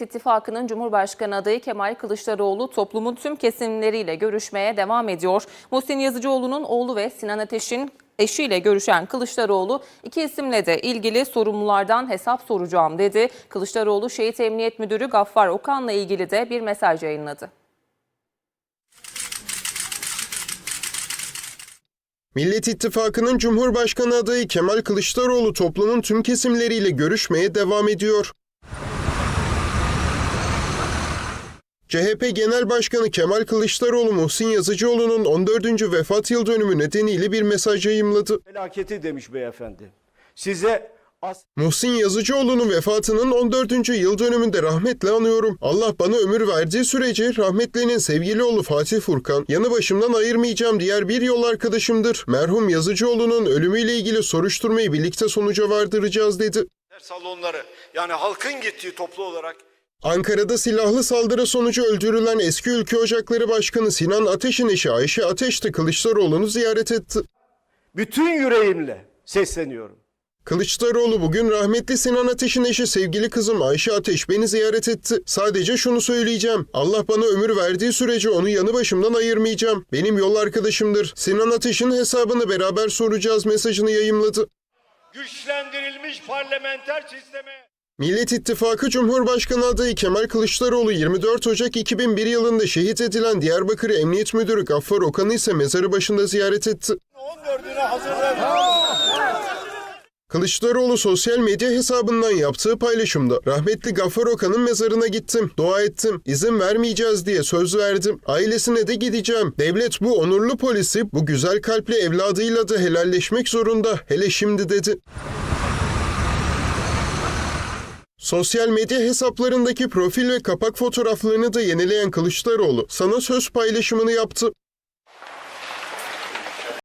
İttifakı'nın Cumhurbaşkanı adayı Kemal Kılıçdaroğlu toplumun tüm kesimleriyle görüşmeye devam ediyor. Muhsin Yazıcıoğlu'nun oğlu ve Sinan Ateş'in eşiyle görüşen Kılıçdaroğlu iki isimle de ilgili sorumlulardan hesap soracağım dedi. Kılıçdaroğlu Şehit Emniyet Müdürü Gaffar Okan'la ilgili de bir mesaj yayınladı. Millet İttifakı'nın Cumhurbaşkanı adayı Kemal Kılıçdaroğlu toplumun tüm kesimleriyle görüşmeye devam ediyor. CHP Genel Başkanı Kemal Kılıçdaroğlu Muhsin Yazıcıoğlu'nun 14. vefat yıl dönümü nedeniyle bir mesaj yayımladı. felaketi demiş beyefendi. Size as Muhsin Yazıcıoğlu'nun vefatının 14. yıl dönümünde rahmetle anıyorum. Allah bana ömür verdiği sürece rahmetlinin sevgili oğlu Fatih Furkan yanı başımdan ayırmayacağım diğer bir yol arkadaşımdır. Merhum Yazıcıoğlu'nun ölümüyle ilgili soruşturmayı birlikte sonuca vardıracağız dedi. salonları yani halkın gittiği toplu olarak Ankara'da silahlı saldırı sonucu öldürülen eski Ülke Ocakları Başkanı Sinan Ateş'in eşi Ayşe Ateş de Kılıçdaroğlu'nu ziyaret etti. bütün yüreğimle sesleniyorum. Kılıçdaroğlu bugün rahmetli Sinan Ateş'in eşi sevgili kızım Ayşe Ateş beni ziyaret etti. Sadece şunu söyleyeceğim. Allah bana ömür verdiği sürece onu yanı başımdan ayırmayacağım. Benim yol arkadaşımdır. Sinan Ateş'in hesabını beraber soracağız mesajını yayımladı. Güçlendirilmiş parlamenter sisteme Millet İttifakı Cumhurbaşkanı adayı Kemal Kılıçdaroğlu 24 Ocak 2001 yılında şehit edilen Diyarbakır Emniyet Müdürü Gaffar Okan'ı ise mezarı başında ziyaret etti. 14'üne hazırlanın. Kılıçdaroğlu sosyal medya hesabından yaptığı paylaşımda rahmetli Gaffar Okan'ın mezarına gittim, dua ettim, izin vermeyeceğiz diye söz verdim. Ailesine de gideceğim. Devlet bu onurlu polisi bu güzel kalpli evladıyla da helalleşmek zorunda. Hele şimdi dedi. Sosyal medya hesaplarındaki profil ve kapak fotoğraflarını da yenileyen Kılıçdaroğlu sana söz paylaşımını yaptı.